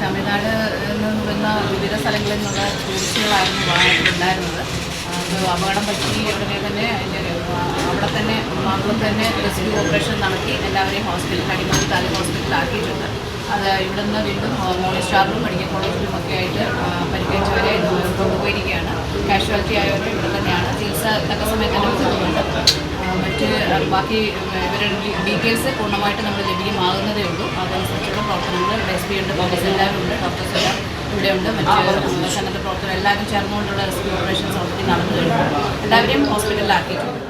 തമിഴ്നാട് നിന്ന് വരുന്ന വിവിധ സ്ഥലങ്ങളിൽ നിന്നുള്ള ടൂറിസ്റ്റുകളായിരുന്നു ഉണ്ടായിരുന്നത് അത് അപകടം പറ്റി ഉടനെ തന്നെ അവിടെ തന്നെ മാപ്പിള തന്നെ റെസ്ക്യൂ ഓപ്പറേഷൻ നടത്തി എല്ലാവരെയും ഹോസ്പിറ്റൽ കടിമാലി താലൂക്ക് ഹോസ്പിറ്റലിലാക്കിയിട്ടുണ്ട്. അത് ഇവിടുന്ന് വീണ്ടും മോർണിംഗ് സ്റ്റാറിലും മെഡിക്കൽ കോളേജിലും ഒക്കെ ആയിട്ട് പരിക്കേറ്റവരെ കൊണ്ടുപോയിരിക്കുകയാണ്. കാഷ്വാലിറ്റി ആയവർ ഇവിടെ തന്നെയാണ്. ചികിത്സ തക്ക സമയത്ത് തന്നെ കൊടുക്കുന്നുണ്ട് മറ്റ് ബാക്കി ഇവരുടെ ഡീറ്റെയിൽസ് പൂർണമായിട്ട് നമ്മൾ ലഭ്യമാകുന്നതേ ഉള്ളൂ. അതനുസരിച്ചുള്ള പ്രവർത്തനങ്ങൾ ഇവിടെ എസ് പി ഉണ്ട് പോലീസ് എല്ലാവരും ഉണ്ട് ഡോക്ടേഴ്സ് എല്ലാം ഇവിടെയുണ്ട് മറ്റ് സന്നദ്ധ പ്രവർത്തനം എല്ലാവരും ചേർന്നുകൊണ്ടുള്ള റെസ്ക്യൂ ഓപ്പറേഷൻസ് ഓൾറെഡി നടന്നു കഴിഞ്ഞു എല്ലാവരെയും ഹോസ്പിറ്റലിലാക്കിയിട്ടുണ്ട്.